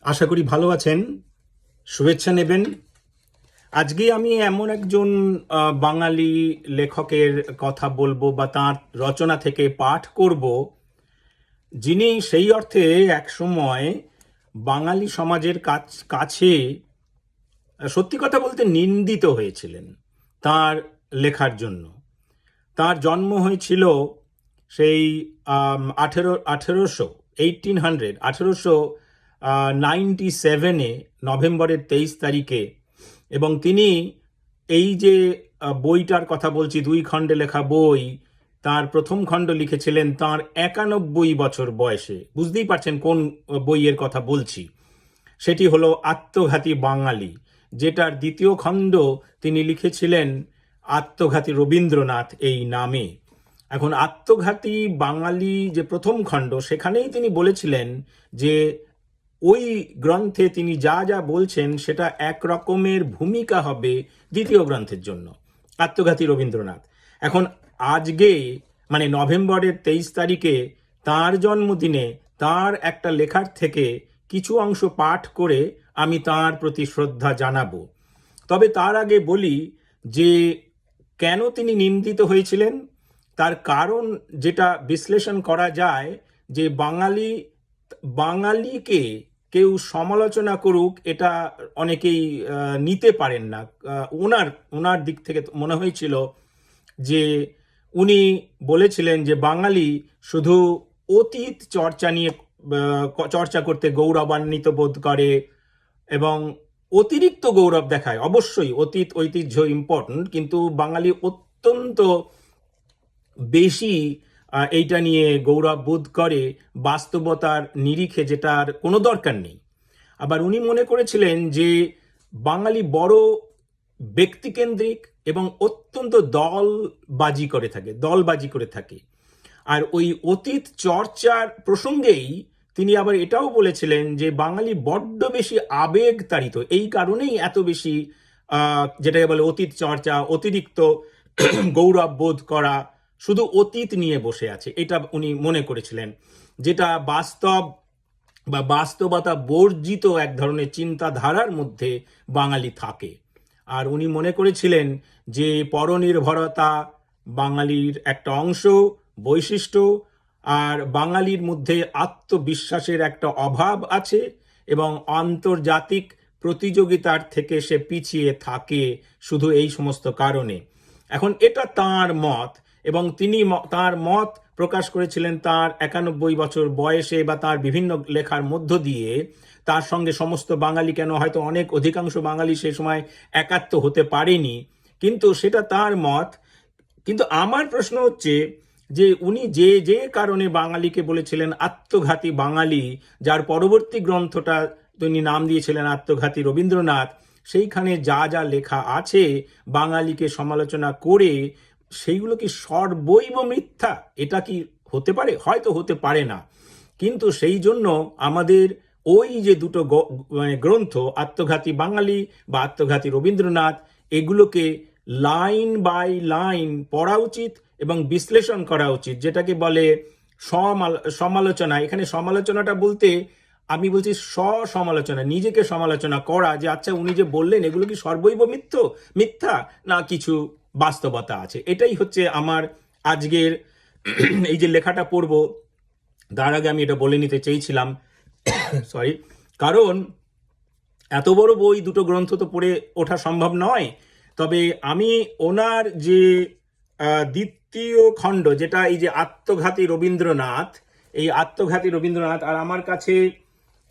আশা করি ভালো আছেন। শুভেচ্ছা নেবেন। আজকে আমি এমন একজন বাঙালি লেখকের কথা বলব বা তার রচনা থেকে পাঠ করব, যিনি সেই অর্থে একসময় বাঙালি সমাজের কাছ- সত্যি কথা বলতে নিন্দিত হয়েছিলেন তার লেখার জন্য। তার জন্ম হয়েছিল সেই আঠেরো, আঠেরোশো এইটিন হান্ড্রেড আঠেরোশো নাইনটি সেভেনে নভেম্বরের তেইশ তারিখে, এবং তিনি এই যে বইটার কথা বলছি, দুই খণ্ডে লেখা বই, তার প্রথম খণ্ড লিখেছিলেন তার একানব্বই বছর বয়সে। বুঝতেই পারছেন কোন বইয়ের কথা বলছি। সেটি হলো আত্মঘাতী বাঙালি, যেটার দ্বিতীয় খণ্ড তিনি লিখেছিলেন আত্মঘাতী রবীন্দ্রনাথ এই নামে। এখন আত্মঘাতী বাঙালি যে প্রথম খণ্ড, সেখানেই তিনি বলেছিলেন যে ওই গ্রন্থে তিনি যা যা বলছেন সেটা এক রকমের ভূমিকা হবে দ্বিতীয় গ্রন্থের জন্য। আত্মঘাতী রবীন্দ্রনাথ। এখন আজকে মানে নভেম্বরের তেইশ তারিখে তার জন্মদিনে তার একটা লেখার থেকে কিছু অংশ পাঠ করে আমি তার প্রতি শ্রদ্ধা জানাব। তবে তার আগে বলি যে, কেন তিনি নিন্দিত হয়েছিলেন? তার কারণ যেটা বিশ্লেষণ করা যায় যে বাঙালি, বাঙালিকে কেউ সমালোচনা করুক, এটা অনেকেই নিতে পারেন না। ওনার ওনার দিক থেকে মনে হয়েছিল যে উনি বলেছিলেন যে বাঙালি শুধু অতীত চর্চা নিয়ে চর্চা করতে গৌরবান্বিত বোধ করে এবং অতিরিক্ত গৌরব দেখায়। অবশ্যই অতীত ঐতিহ্য ইম্পর্ট্যান্ট কিন্তু বাঙালি অত্যন্ত বেশি এইটা নিয়ে গৌরব বোধ করে বাস্তবতার নিরিখে যেটার কোনো দরকার নেই। আবার উনি মনে করেছিলেন যে বাঙালি বড় ব্যক্তিকেন্দ্রিক এবং অত্যন্ত দলবাজি করে থাকে, দলবাজি করে থাকে। আর ওই অতীত চর্চার প্রসঙ্গেই তিনি আবার এটাও বলেছিলেন যে বাঙালি বড্ড বেশি আবেগ তাড়িত এই কারণেই এত বেশি যেটাকে বলে অতীত চর্চা, অতিরিক্ত গৌরব বোধ করা শুধু অতীত নিয়ে বসে আছে, এটা উনি মনে করেছিলেন। যেটা বাস্তব বা বাস্তবতা বর্জিত এক ধরনের চিন্তাধারার মধ্যে বাঙালি থাকে। আর উনি মনে করেছিলেন যে পরনির্ভরতা বাঙালির একটা অংশ, বৈশিষ্ট্য, আর বাঙালির মধ্যে আত্মবিশ্বাসের একটা অভাব আছে এবং আন্তর্জাতিক প্রতিযোগিতার থেকে সে পিছিয়ে থাকে শুধু এই সমস্ত কারণে। এখন এটা তার মত এবং তিনি তার মত প্রকাশ করেছিলেন তার একানব্বই বছর বয়সে বা তার বিভিন্ন লেখার মধ্য দিয়ে। তার সঙ্গে সমস্ত বাঙালি কেন হয়তো অনেক অধিকাংশ বাঙালি সে সময় একাত্ম হতে পারেনি। কিন্তু সেটা তার মত। কিন্তু আমার প্রশ্ন হচ্ছে যে উনি যে যে কারণে বাঙালিকে বলেছিলেন আত্মঘাতী বাঙালি, যার পরবর্তী গ্রন্থটা তিনি নাম দিয়েছিলেন আত্মঘাতী রবীন্দ্রনাথ, সেইখানে যা যা লেখা আছে বাঙালিকে সমালোচনা করে সেইগুলো কি সর্বৈব মিথ্যা? এটা কি হতে পারে? হয়তো হতে পারে না। কিন্তু সেই জন্য আমাদের ওই যে দুটো মানে গ্রন্থ, আত্মঘাতী বাঙালি বা আত্মঘাতী রবীন্দ্রনাথ, এগুলোকে লাইন বাই লাইন পড়া উচিত এবং বিশ্লেষণ করা উচিত। যেটাকে বলে সমালোচনা। এখানে সমালোচনাটা বলতে আমি বলছি স্ব-সমালোচনা নিজেকে সমালোচনা করা যে আচ্ছা উনি যে বললেন, এগুলো কি সর্বৈব মিথ্য? মিথ্যা? না, কিছু বাস্তবতা আছে। এটাই হচ্ছে আমার আজকের এই যে লেখাটা পড়ব, তার আগে আমি এটা বলে নিতে চেয়েছিলাম। সরি কারণ এত বড় বই, দুটো গ্রন্থ তো পড়ে ওঠা সম্ভব নয়। তবে আমি ওনার যে দ্বিতীয় খণ্ড, যেটা এই যে আত্মঘাতী রবীন্দ্রনাথ, এই আত্মঘাতী রবীন্দ্রনাথ আর আমার কাছে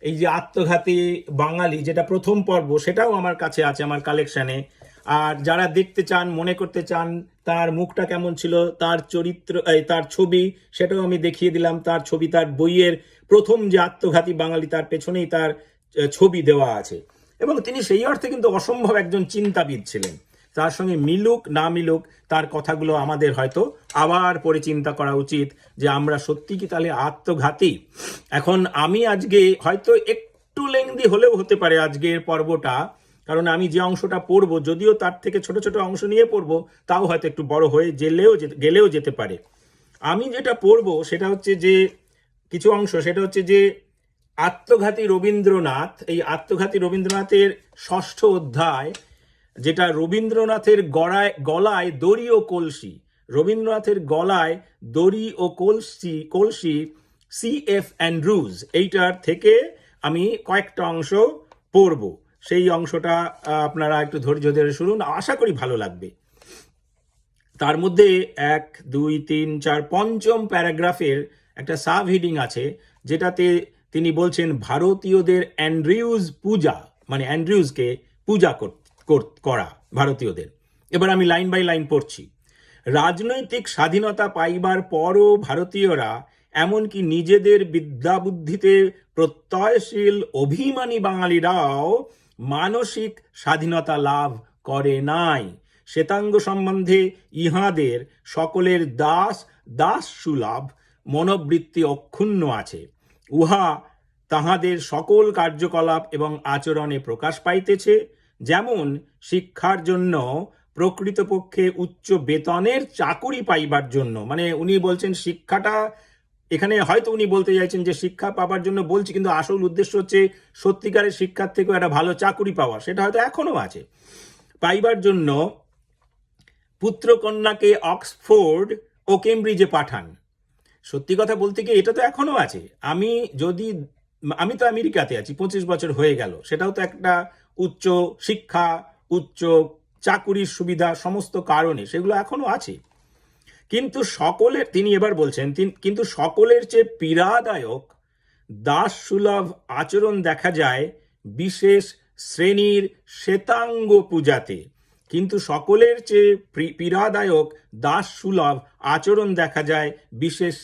এই যে আত্মঘাতী বাঙালি, যেটা প্রথম পর্ব, সেটাও আমার কাছে আছে, আমার কালেকশনে আর যারা দেখতে চান, মনে করতে চান তার মুখটা কেমন ছিল, তার চরিত্র তার ছবি, সেটাও আমি দেখিয়ে দিলাম। তার ছবি, তার বইয়ের প্রথম যে আত্মঘাতী বাঙালি, তার পেছনেই তার ছবি দেওয়া আছে। এবং তিনি সেই অর্থে কিন্তু অসম্ভব একজন চিন্তাবিদ ছিলেন। তার সঙ্গে মিলুক, না মিলুক, তার কথাগুলো আমাদের হয়তো আবার পরে চিন্তা করা উচিত যে আমরা সত্যি কি তাহলে আত্মঘাতী? এখন আমি আজকে হয়তো একটু লেংদি হলেও হতে পারে আজকের পর্বটা। কারণ আমি যে অংশটা পড়ব, যদিও তার থেকে ছোট ছোট অংশ নিয়ে পড়ব, তাও হয়তো একটু বড় হয়ে গেলেও গেলেও যেতে পারে। আমি যেটা পড়ব সেটা হচ্ছে যে, কিছু অংশ, সেটা হচ্ছে যে, আত্মঘাতী রবীন্দ্রনাথ, এই আত্মঘাতী রবীন্দ্রনাথের ষষ্ঠ অধ্যায়, যেটা রবীন্দ্রনাথের গড়ায়, গলায় দড়ি ও কলসি, রবীন্দ্রনাথের গলায় দড়ি ও কলসি কলসি সি এফ অ্যান্ড্রুজ এইটার থেকে আমি কয়েকটা অংশ পড়ব। সেই অংশটা আপনারা একটু ধৈর্য ধরে শুনুন। আশা করি ভালো লাগবে। তার মধ্যে এক, দুই, তিন, চার, পঞ্চম প্যারাগ্রাফের একটা সাব হিডিং আছে, যেটাতে তিনি বলছেন, ভারতীয়দের অ্যান্ড্রিউজ পূজা মানে অ্যান্ড্রিউজকে পূজা কর- ভারতীয়দের। এবার আমি লাইন বাই লাইন পড়ছি। রাজনৈতিক স্বাধীনতা পাইবার পরও ভারতীয়রা এমনকি নিজেদের বিদ্যাবুদ্ধিতে প্রত্যয়শীল অভিমানী বাঙালিরাও মানসিক স্বাধীনতা লাভ করে নাই। শ্বেতাঙ্গ সম্বন্ধে ইহাদের সকলের দাস দাস সুলভ, মনোবৃত্তি অক্ষুণ্ণ আছে। উহা তাহাদের সকল কার্যকলাপ এবং আচরণে প্রকাশ পাইতেছে, যেমন শিক্ষার জন্য প্রকৃতপক্ষে উচ্চ বেতনের চাকুরি পাইবার জন্য। মানে উনি বলছেন, শিক্ষাটা এখানে হয়তো উনি বলতে চাইছেন যে শিক্ষা পাবার জন্য বলছি, কিন্তু আসল উদ্দেশ্য হচ্ছে সত্যিকারের শিক্ষার থেকেও একটা ভালো চাকুরি পাওয়া। সেটা হয়তো এখনও আছে। পাইবার জন্য পুত্রকন্যাকে অক্সফোর্ড ও কেমব্রিজে পাঠান। সত্যি কথা বলতে কি, এটা তো এখনও আছে। আমি যদি, আমি তো আমেরিকাতে আছি, পঁচিশ বছর হয়ে গেল। সেটাও তো একটা উচ্চ শিক্ষা, উচ্চ চাকুরির সুবিধা, সমস্ত কারণে সেগুলো এখনও আছে। কিন্তু সকলের, তিনি এবার বলছেন কিন্তু সকলের চেয়ে পীড়াদায়ক দাস সুলভ আচরণ দেখা যায় বিশেষ শ্রেণির শ্বেতাঙ্গ পূজাতে। কিন্তু সকলের চেয়ে পীড়াদায়ক দাস সুলভ আচরণ দেখা যায় বিশেষ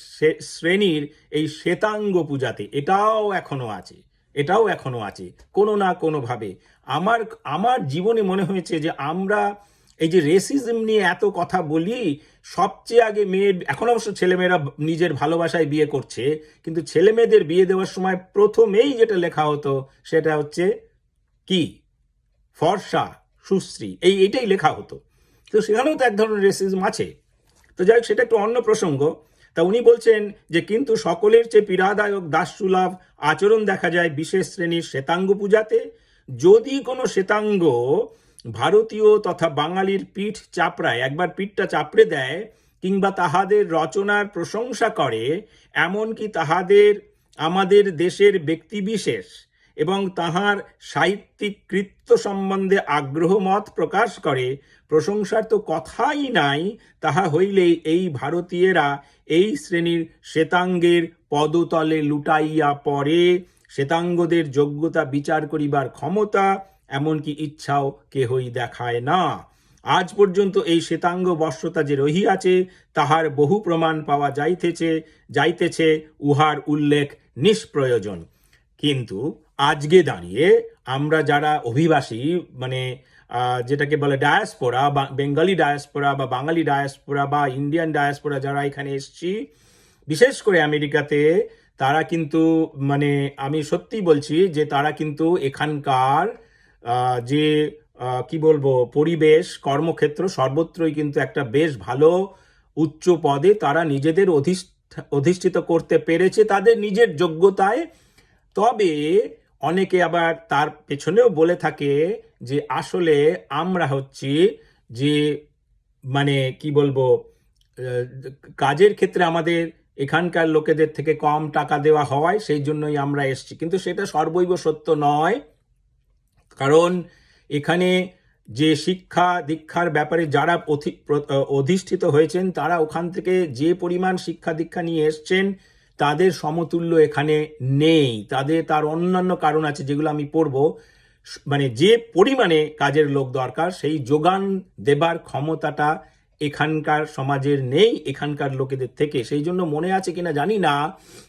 শ্রেণির এই শ্বেতাঙ্গ পূজাতে। এটাও এখনও আছে, এটাও এখনও আছে, কোনো না কোনোভাবে। আমার আমার জীবনে মনে হয়েছে যে আমরা এই যে রেসিজম নিয়ে এত কথা বলি, সবচেয়ে আগে মেয়ে, এখন অবশ্য ছেলেমেয়েরা নিজের ভালোবাসায় বিয়ে করছে, কিন্তু ছেলে মেয়েদের বিয়ে দেওয়ার সময় প্রথমেই যেটা লেখা হতো সেটা হচ্ছে কি? ফর্সা, সুশ্রী, এই এটাই লেখা হতো। তো সেখানেও তো এক ধরনের রেসিজম আছে। তো যাই হোক, সেটা একটু অন্য প্রসঙ্গ। তা উনি বলছেন যে কিন্তু সকলের চেয়ে পীড়াদায়ক, দাসসুলভ আচরণ দেখা যায় বিশেষ শ্রেণির শ্বেতাঙ্গ পূজাতে। যদি কোনো শ্বেতাঙ্গ ভারতীয় তথা বাঙালির পিঠ চাপড়ায়, একবার পিঠটা চাপড়ে দেয় কিংবা তাহাদের রচনার প্রশংসা করে এমনকি তাহাদের, আমাদের দেশের ব্যক্তিবিশেষ এবং তাহার সাহিত্যিক কৃত্য সম্বন্ধে আগ্রহ মত প্রকাশ করে, প্রশংসার তো কথাই নাই, তাহা হইলেই এই ভারতীয়রা এই শ্রেণির শ্বেতাঙ্গের পদতলে লুটাইয়া পড়ে, শ্বেতাঙ্গদের যোগ্যতা বিচার করিবার ক্ষমতা এমনকি ইচ্ছাও কেহই দেখায় না। আজ পর্যন্ত এই শ্বেতাঙ্গ বর্ষতা যে রহিয়াছে, তাহার বহু প্রমাণ পাওয়া যাইতেছে যাইতেছে উহার উল্লেখ নিষ্প্রয়োজন। কিন্তু আজকে দাঁড়িয়ে আমরা যারা অভিবাসী মানে যেটাকে বলে ডায়াসপোরা, বা, বেঙ্গলি ডায়াসপোরা, বা, বাঙালি ডায়াসপোরা, বা, ইন্ডিয়ান ডায়াসপোরা যারা এখানে এসছি, বিশেষ করে আমেরিকাতে, তারা কিন্তু মানে আমি সত্যি বলছি যে তারা কিন্তু এখানকার যে কি বলব, পরিবেশ, কর্মক্ষেত্র সর্বত্রই কিন্তু একটা বেশ ভালো উচ্চ পদে তারা নিজেদের অধিষ্ঠ- অধিষ্ঠিত করতে পেরেছে তাদের নিজের যোগ্যতায়। তবে অনেকে আবার তার পেছনেও বলে থাকে যে, আসলে আমরা হচ্ছি যে মানে কি বলব কাজের ক্ষেত্রে আমাদের এখানকার লোকেদের থেকে কম টাকা দেওয়া হওয়ায় সেই জন্যই আমরা এসছি। কিন্তু সেটা সর্বৈব সত্য নয়। কারণ এখানে যে শিক্ষা দীক্ষার ব্যাপারে যারা অধি- অধিষ্ঠিত হয়েছেন, তারা ওখান থেকে যে পরিমাণ শিক্ষা দীক্ষা নিয়ে এসছেন, তাদের সমতুল্য এখানে নেই। তাদের, তার অন্যান্য কারণ আছে যেগুলো আমি পড়ব। মানে যে পরিমাণে কাজের লোক দরকার, সেই যোগান দেবার ক্ষমতাটা এখানকার সমাজের নেই, এখানকার লোকেদের থেকে। সেই জন্য মনে আছে কিনা জানি না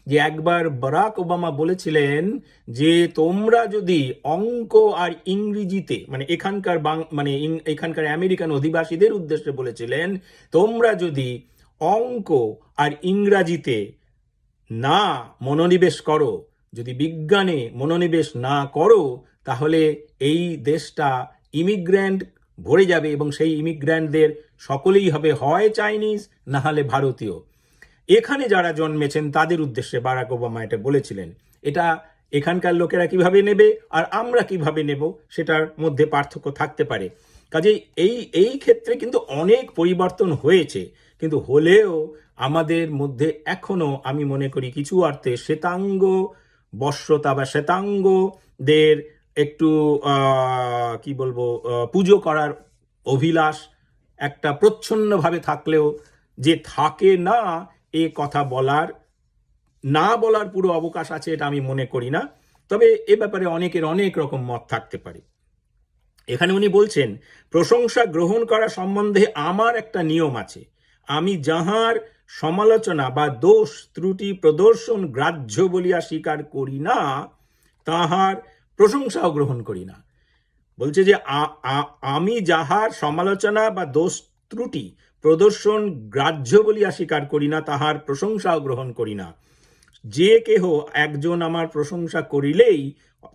যে একবার বারাক ওবামা বলেছিলেন যে তোমরা যদি অঙ্ক আর ইংরেজিতে মানে এখানকার মানে এখানকার আমেরিকান অধিবাসীদের উদ্দেশ্যে বলেছিলেন, তোমরা যদি অঙ্ক আর ইংরাজিতে না মনোনিবেশ করো, যদি বিজ্ঞানে মনোনিবেশ না করো, তাহলে এই দেশটা ইমিগ্র্যান্ট ভরে যাবে এবং সেই ইমিগ্র্যান্টদের সকলেই হবে, হয় চাইনিজ না হলে ভারতীয়। এখানে যারা জন্মেছেন, তাদের উদ্দেশ্যে বারাক ওবামা এটা বলেছিলেন। এটা এখানকার লোকেরা কীভাবে নেবে আর আমরা কীভাবে নেব, সেটার মধ্যে পার্থক্য থাকতে পারে। কাজেই এই এই ক্ষেত্রে কিন্তু অনেক পরিবর্তন হয়েছে। কিন্তু হলেও আমাদের মধ্যে এখনও আমি মনে করি কিছু অর্থে শ্বেতাঙ্গ বর্ষতা বা শ্বেতাঙ্গদের একটু কি বলব পুজো করার অভিলাষ একটা প্রচ্ছন্নভাবে থাকলেও যে থাকে না এ কথা বলার, না বলার পুরো অবকাশ আছে এটা আমি মনে করি না। তবে এ ব্যাপারে অনেকের অনেক রকম মত থাকতে পারে। এখানে উনি বলছেন, প্রশংসা গ্রহণ করা সম্বন্ধে আমার একটা নিয়ম আছে। আমি যাহার সমালোচনা বা দোষ, ত্রুটি, প্রদর্শন গ্রাহ্য বলিয়া স্বীকার করি না, তাহার প্রশংসাও গ্রহণ করি না। বলছে যে আমি যাহার সমালোচনা বা দোষ ত্রুটি প্রদর্শন গ্রাহ্য বলিয়া স্বীকার করি না, তাহার প্রশংসাও গ্রহণ করি না। যে কেহ একজন আমার প্রশংসা করিলেই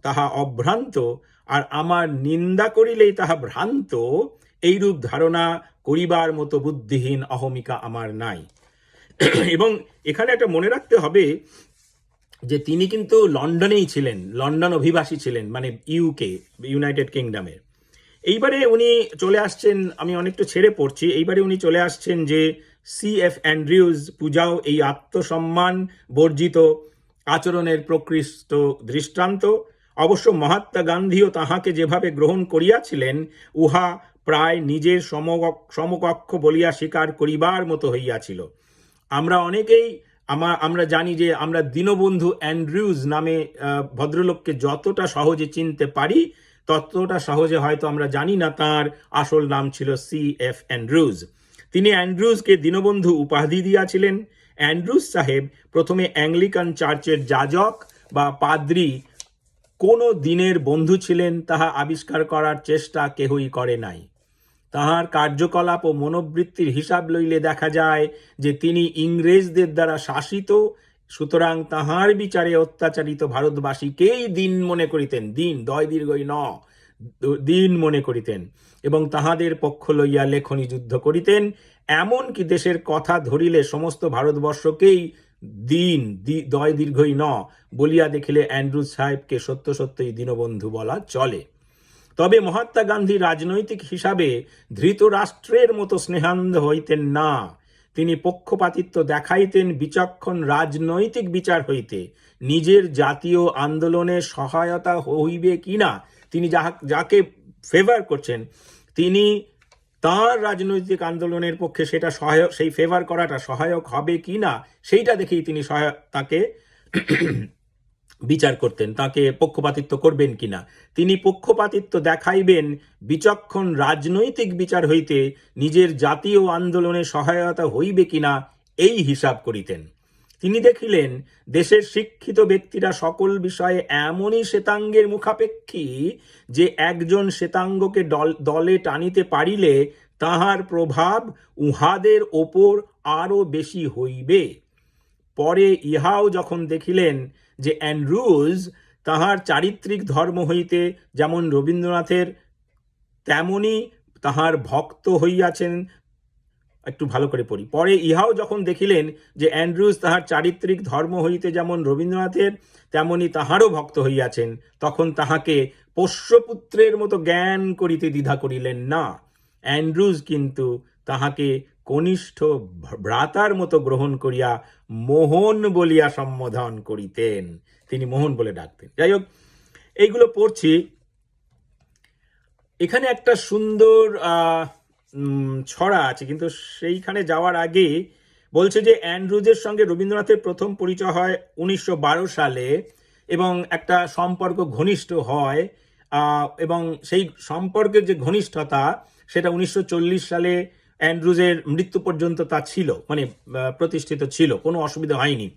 তাহা অভ্রান্ত, আর আমার নিন্দা করিলেই তাহা ভ্রান্ত, এইরূপ ধারণা করিবার মতো বুদ্ধিহীন অহমিকা আমার নাই। এবং এখানে একটা মনে রাখতে হবে যে তিনি কিন্তু লন্ডনেই ছিলেন, লন্ডন অভিবাসী ছিলেন মানে ইউকে ইউনাইটেড কিংডমের এইবারে উনি চলে আসছেন, আমি অনেকটা ছেড়ে পড়ছি, এইবারে উনি চলে আসছেন যে সি এফ অ্যান্ড্রিউজ পূজাও এই আত্মসম্মান বর্জিত আচরণের প্রকৃষ্ট দৃষ্টান্ত। অবশ্য মহাত্মা গান্ধীও তাহাকে যেভাবে গ্রহণ করিয়াছিলেন, উহা প্রায় নিজের সমক- সমকক্ষ বলিয়া স্বীকার করিবার মতো হইয়াছিল। আমরা অনেকেই আমার আমরা জানি যে আমরা দীনবন্ধু অ্যান্ড্রিউজ নামে ভদ্রলোককে যতটা সহজে চিনতে পারি, ততটা সহজে হয়তো আমরা জানি না তার আসল নাম ছিল সি এফ অ্যান্ড্রুজ। তিনি অ্যান্ড্রুজকে দীনবন্ধু উপাধি দিয়াছিলেন। অ্যান্ড্রুজ সাহেব প্রথমে অ্যাংলিকান চার্চের যাজক বা পাদ্রী কোন দিনের বন্ধু ছিলেন, তাহা আবিষ্কার করার চেষ্টা কেহই করে নাই। তাহার কার্যকলাপ ও মনোবৃত্তির হিসাব লইলে দেখা যায় যে তিনি ইংরেজদের দ্বারা শাসিত, সুতরাং তাহার বিচারে অত্যাচারিত ভারতবাসীকেই দিন মনে করিতেন, দিন, দয় দীর্ঘই ন, দিন মনে করিতেন এবং তাহাদের পক্ষ লইয়া লেখনী যুদ্ধ করিতেন। এমন কি দেশের কথা ধরিলে সমস্ত ভারতবর্ষকেই দিন দয় দীর্ঘই ন বলিয়া দেখিলে অ্যান্ড্রুজ সাহেবকে সত্য সত্যই দীনবন্ধু বলা চলে। তবে মহাত্মা গান্ধী রাজনৈতিক হিসাবে ধৃতরাষ্ট্রের মতো স্নেহান্ধ হইতেন না। তিনি পক্ষপাতিত্ব দেখাইতেন, বিচক্ষণ রাজনৈতিক বিচার হইতে। নিজের জাতীয় আন্দোলনে সহায়তা হইবে কিনা, তিনি যাহা, যাকে ফেভার করছেন, তিনি তার রাজনৈতিক আন্দোলনের পক্ষে সেটা সহায়ক, সেই ফেভার করাটা সহায়ক হবে কিনা, সেইটা দেখেই তিনি সহায়, তাকে বিচার করতেন, তাকে পক্ষপাতিত্ব করবেন কিনা? তিনি পক্ষপাতিত্ব দেখাইবেন, বিচক্ষণ রাজনৈতিক বিচার হইতে নিজের জাতীয় আন্দোলনে সহায়তা হইবে কিনা, এই হিসাব করিতেন। তিনি দেখিলেন, দেশের শিক্ষিত ব্যক্তিরা সকল বিষয়ে এমনই শ্বেতাঙ্গের মুখাপেক্ষী যে একজন শ্বেতাঙ্গকে দলে টানিতে পারিলে তাহার প্রভাব উহাদের ওপর আরও বেশি হইবে। পরে ইহাও যখন দেখিলেন যে অ্যান্ড্রুজ তাহার চারিত্রিক ধর্ম হইতে যেমন রবীন্দ্রনাথের, তেমনি তাহার ভক্ত হইয়াছেন। একটু ভালো করে পড়ি। পরে ইহাও যখন দেখিলেন যে অ্যান্ড্রুজ তাহার চারিত্রিক ধর্ম হইতে যেমন রবীন্দ্রনাথের, তেমনি তাহারও ভক্ত হইয়াছেন, তখন তাহাকে পোষ্যপুত্রের মতো জ্ঞান করিতে দ্বিধা করিলেন না। অ্যান্ড্রুজ কিন্তু তাহাকে কনিষ্ঠ ভ্রাতার মতো গ্রহণ করিয়া মোহন বলিয়া সম্বোধন করিতেন। তিনি মোহন বলে ডাকতেন। যাই হোক, এইগুলো পড়ছি। এখানে একটা সুন্দর ছড়া আছে, কিন্তু সেইখানে যাওয়ার আগে বলছে যে অ্যান্ড্রুজের সঙ্গে রবীন্দ্রনাথের প্রথম পরিচয় হয় উনিশশো বারো সালে এবং একটা সম্পর্ক ঘনিষ্ঠ হয় এবং সেই সম্পর্কের যে ঘনিষ্ঠতা সেটা উনিশশো চল্লিশ সালে অ্যান্ড্রুজের মৃত্যু পর্যন্ত তা ছিল মানে প্রতিষ্ঠিত ছিল, কোনো অসুবিধা হয়নি।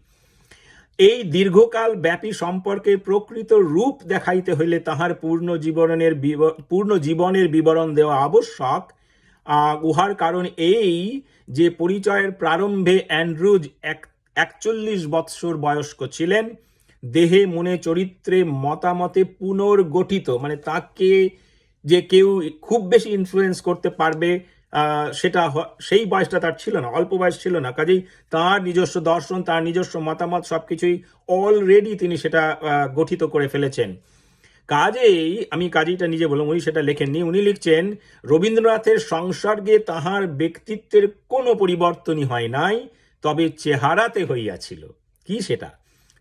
এই দীর্ঘকাল ব্যাপী সম্পর্কের প্রকৃত রূপ দেখাইতে হইলে তাহার পূর্ণ জীবনের পূর্ণ জীবনের বিবরণ দেওয়া আবশ্যক। উহার কারণ এই যে পরিচয়ের প্রারম্ভে অ্যান্ড্রুজ এক, একচল্লিশ বৎসর বয়স্ক ছিলেন, দেহে মনে চরিত্রে মতামতে পুনর্গঠিত মানে তাকে যে কেউ খুব বেশি ইনফ্লুয়েন্স করতে পারবে সেটা সেই বয়সটা তার ছিল না, অল্প বয়স ছিল না। কাজেই তার নিজস্ব দর্শন, তার নিজস্ব মতামত সবকিছুই অলরেডি তিনি সেটা গঠিত করে ফেলেছেন। কাজেই আমি কাজেইটা নিজে বললাম, উনি সেটা লেখেননি। উনি লিখছেন, রবীন্দ্রনাথের সংসর্গে তাহার ব্যক্তিত্বের কোনো পরিবর্তনই হয় নাই, তবে চেহারাতে হইয়াছিল। কি সেটা?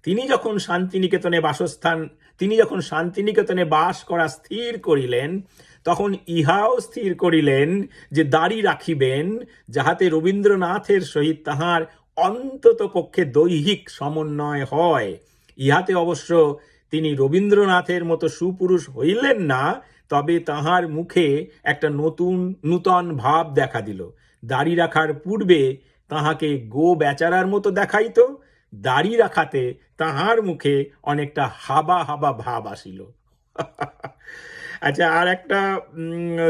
তিনি যখন শান্তিনিকেতনে বাসস্থান তিনি যখন শান্তিনিকেতনে বাস করা স্থির করিলেন, তখন ইহাও স্থির করিলেন যে দাড়ি রাখিবেন, যাহাতে রবীন্দ্রনাথের সহিত তাহার অন্তত পক্ষে দৈহিক সমন্বয় হয়। ইহাতে অবশ্য তিনি রবীন্দ্রনাথের মতো সুপুরুষ হইলেন না, তবে তাহার মুখে একটা নতুন, নূতন ভাব দেখা দিল। দাড়ি রাখার পূর্বে তাহাকে গো বেচারার মতো দেখাইতো দাড়ি রাখাতে তাহার মুখে অনেকটা হাবা হাবা ভাব আসিল। আচ্ছা আর একটা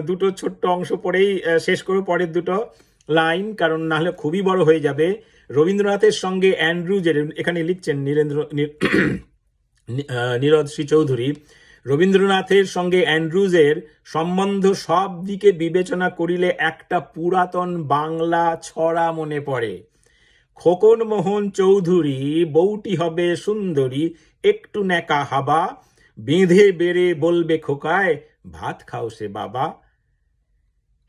দুটো ছোট্ট অংশ পরেই শেষ করব পরের দুটো লাইন, কারণ নাহলে খুবই বড় হয়ে যাবে। রবীন্দ্রনাথের সঙ্গে অ্যান্ড্রুজের এখানে লিখছেন নীরেন্দ্র নীরদ শ্রী চৌধুরী রবীন্দ্রনাথের সঙ্গে অ্যান্ড্রুজের সম্বন্ধ সব দিকে বিবেচনা করিলে একটা পুরাতন বাংলা ছড়া মনে পড়ে। খোকন মোহন চৌধুরী, বউটি হবে সুন্দরী, একটু নেকা হাবা, বেঁধে বেড়ে বলবে খোকায়, ভাত খাও সে বাবা।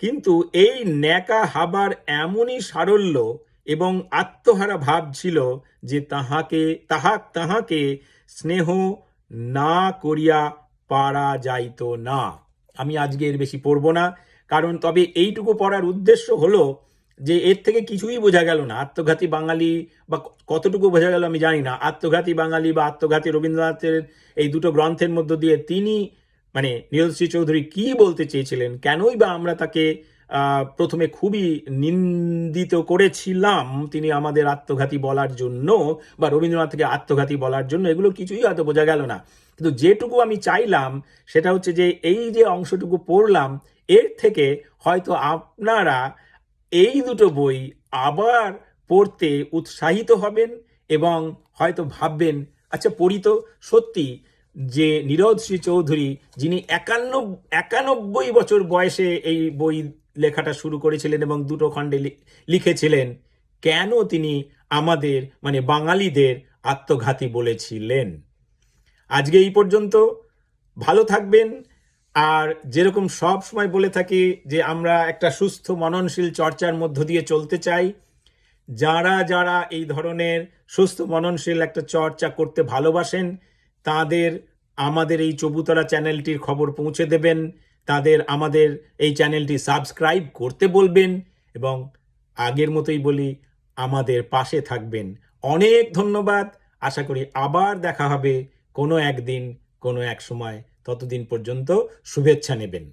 কিন্তু এই ন্যাকা হাবার এমনই সারল্য এবং আত্মহারা ভাব ছিল যে তাহাকে তাহা তাহাকে স্নেহ না করিয়া পারা যাইত না। আমি আজকে এর বেশি পড়ব না, কারণ তবে এইটুকু পড়ার উদ্দেশ্য হলো যে এর থেকে কিছুই বোঝা গেল না। আত্মঘাতী বাঙালি বা কতটুকু বোঝা গেল আমি জানি না। আত্মঘাতী বাঙালি বা আত্মঘাতী রবীন্দ্রনাথের এই দুটো গ্রন্থের মধ্য দিয়ে তিনি মানে নীরজশ্রী চৌধুরী কি বলতে চেয়েছিলেন, কেনই বা আমরা তাকে প্রথমে খুবই নিন্দিত করেছিলাম তিনি আমাদের আত্মঘাতী বলার জন্য বা রবীন্দ্রনাথকে আত্মঘাতী বলার জন্য, এগুলো কিছুই হয়তো বোঝা গেল না। কিন্তু যেটুকু আমি চাইলাম সেটা হচ্ছে যে এই যে অংশটুকু পড়লাম, এর থেকে হয়তো আপনারা এই দুটো বই আবার পড়তে উৎসাহিত হবেন এবং হয়তো ভাববেন আচ্ছা পড়ি তো সত্যি যে নীরজ শ্রী চৌধুরী, যিনি একান্ন, একানব্বই বছর বয়সে এই বই লেখাটা শুরু করেছিলেন এবং দুটো খণ্ডে লিখেছিলেন, কেন তিনি আমাদের মানে বাঙালিদের আত্মঘাতী বলেছিলেন? আজকে এই পর্যন্ত। ভালো থাকবেন। আর যেরকম সব সময় বলে থাকি যে আমরা একটা সুস্থ, মননশীল চর্চার মধ্য দিয়ে চলতে চাই, যারা যারা এই ধরনের সুস্থ, মননশীল একটা চর্চা করতে ভালোবাসেন, তাদের আমাদের এই চবুতরা চ্যানেলটির খবর পৌঁছে দেবেন, তাদের আমাদের এই চ্যানেলটি সাবস্ক্রাইব করতে বলবেন এবং আগের মতোই বলি আমাদের পাশে থাকবেন। অনেক ধন্যবাদ। আশা করি আবার দেখা হবে কোনো একদিন, কোনো এক সময়। ততদিন পর্যন্ত শুভেচ্ছা নেবেন।